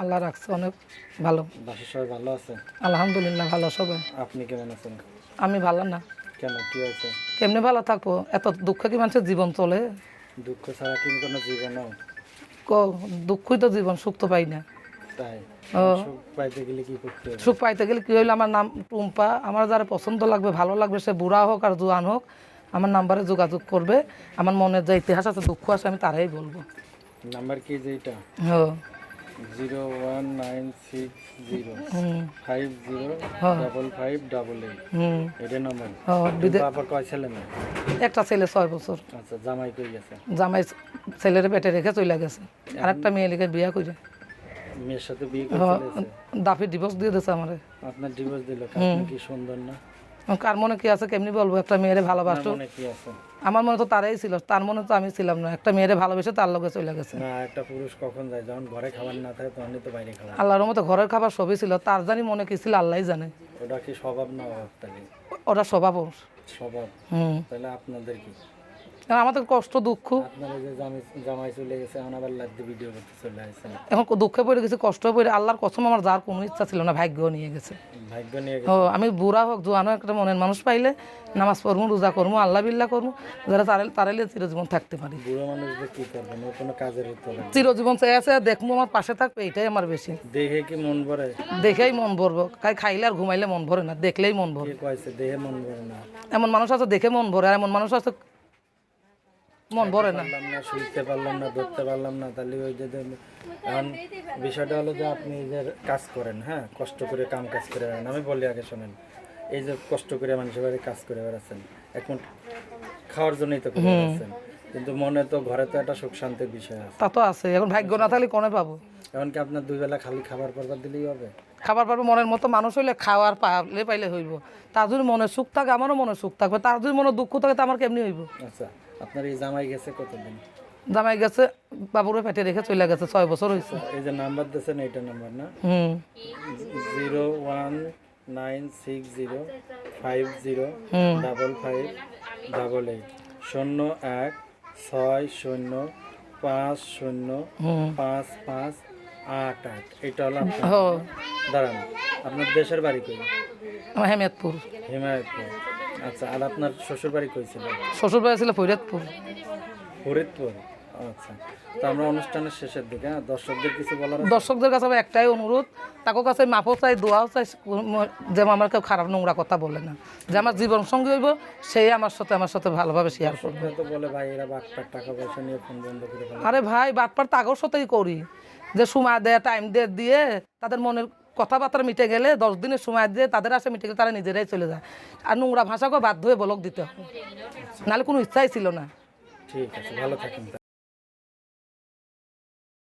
আল্লাহ রাখছে অনেক ভালো। বাসার সবাই ভালো আছে? আলহামদুলিল্লাহ ভালো সবাই। আপনি কেমন আছেন? আমি ভালো না। কেন কি হয়েছে? কেমনে ভালো থাকব? এত দুঃখ কি মানুষের জীবন চলে? দুঃখ ছাড়া কি কোনো জীবনও ক দুঃখই তো জীবন সুখ তো পাই না। তাই? সুখ পাইতে গেলে কি হইল? আমার নাম টুম্পা। আমার যারা পছন্দ লাগবে ভালো লাগবে সে বুড়া হোক আর জোয়ান হোক আমার নাম্বারে যোগাযোগ করবে। আমার মনের যে ইতিহাস আছে দুঃখ আছে আমি তারাই বলব। নাম্বার কি যেটা ও। Zero one nine six zero five zero. Double five double eight এটা নাম্বার ও কয় ছেলে মেয়ে? একটা ছেলে ছয় বছর। আচ্ছা জামাই কই গেছে? জামাই ছেলের পেটে রেখে চলে গেছে। আর একটা মেয়ে বিয়া করে মেয়ের সাথে বিয়ে দাফি ডিভোর্স দিয়ে দিয়েছে আমার। আপনার ডিভোর্স দিল কি সুন্দর না? কার মনে কি আছে কেমনি বলব একটা মেয়েরে ভালোবাসো। মনে কি আছে? আমার মনে তো তারাই ছিল তার মনে তো আমি ছিলাম না। একটা মেয়েরে ভালোবেসে তার লোকে চলে গেছে। না একটা পুরুষ কখন যায়? যখন ঘরে খাবার না থাকে তখনই তো বাইরে খাবার। আল্লাহর মতো ঘরের খাবার সবই ছিল তার জানি মনে কি ছিল আল্লাহই জানে। ওটা কি স্বভাব না অভাব ওরা স্বভাব স্বভাব। হুম। তাহলে আপনাদের কি? আমাদের কষ্ট দুঃখ। জামাই চলে গেছে এখন আবার লাইভ ভিডিও করতে চলে আসছেন এখন দুঃখে পড়ে গেছে কষ্ট পড়ে আল্লাহর কসম আমার যার কোনো ইচ্ছা ছিল না ভাগ্য নিয়ে গেছে। ভাগ্য নিয়ে ও আমি বুড়া হোক জোয়ান হোক একটা মনের মানুষ পাইলে নামাজ পড়ব রোজা করব আল্লাহ বিল্লাহ করব যারা তারে তারাইলে চিরজীবন থাকতে পারি। বুড়ো মানুষদের কি করবেন কোনো কাজের চিরজীবন দেখব আমার পাশে থাকবে এটাই আমার বেশি। দেখে কি মন ভরে? দেখেই মন ভরবো। খাই খাইলে আর ঘুমাইলে মন ভরে না দেখলেই মন ভরে দেহে মন ভরে না? এমন মানুষ আছে দেখে মন ভরে আর এমন মানুষ আছে মন ভরে না। পারলাম না শুনতে পারলাম না ধরতে পারলাম না তাহলে ওই যে এখন বিষয়টা হলো যে আপনি যে কাজ করেন হ্যাঁ? কষ্ট করে কাম কাজ করে বেড়ান। আমি বলি আগে শোনেন এই যে কষ্ট করে মানুষের বাড়ি কাজ করে বেড়াচ্ছেন এখন খাওয়ার জন্যই তো করে বেড়াচ্ছেন। কিন্তু মনে তো ঘরে তো একটা সুখ শান্তির বিষয় আছে। তা তো আছে এখন ভাগ্য না থাকলে কোনে পাবো? এখন কি আপনার দুই বেলা খালি খাবার পরবার দিলেই হবে? খাবার পারব মনের মতো মানুষ হইলে খাওয়ার পাইলে পাইলে হইব। তার যদি মনে সুখ থাকে আমারও মনে সুখ থাকবে তার যদি মনে দুঃখ থাকে তো আমার কেমনি হইব? আচ্ছা। আপনার এই জামাই গেছে কতদিন? জামাই গেছে বাবুরে পেটে রেখে চলে গেছে ছয় বছর হয়েছে এই যে নাম্বার দিয়েছেন এইটা নাম্বার না? হুম। Zero one nine six zero five zero double five double eight. শূন্য এক ছয় শূন্য পাঁচ শূন্য পাঁচ পাঁচ আট আট। এটা হলো আপনার দাঁড়ান আপনার দেশের বাড়ি কই? হেমেদপুর হিমায়তপুর। আচ্ছা আর আপনার শ্বশুর বাড়ি কই ছিল? শ্বশুর বাড়ি ছিল ফরিদপুর। ফরিদপুর? আচ্ছা তো আমরা অনুষ্ঠানের শেষের দিকে হ্যাঁ দর্শকদের কিছু বলার দর্শকদের কাছে আমার একটাই অনুরোধ তাকে কাছে মাপও চাই দোয়াও চাই যেমন আমার কেউ খারাপ নোংরা কথা বলে না। যে আমার জীবন সঙ্গী হইব সেই আমার সাথে আমার সাথে ভালোভাবে শেয়ার করবে। তো বলে ভাই এরা বাটপার টাকা পয়সা নিয়ে ফোন বন্ধ করে আরে ভাই বাটপার তাগর সাথেই করি। যে সময় দেয় টাইম দিয়ে দিয়ে তাদের মনের কথাবার্তা মিটে গেলে দশ দিনের সময় দিয়ে তাদের আসে, মিটে গেলে তারা নিজেরাই চলে যায়। আর নোংরা ভাষাকে বাধ্য হয়ে বলক দিতে হয়। নাহলে কোনো ইচ্ছাই ছিল না। ঠিক আছে, ভালো থাকেন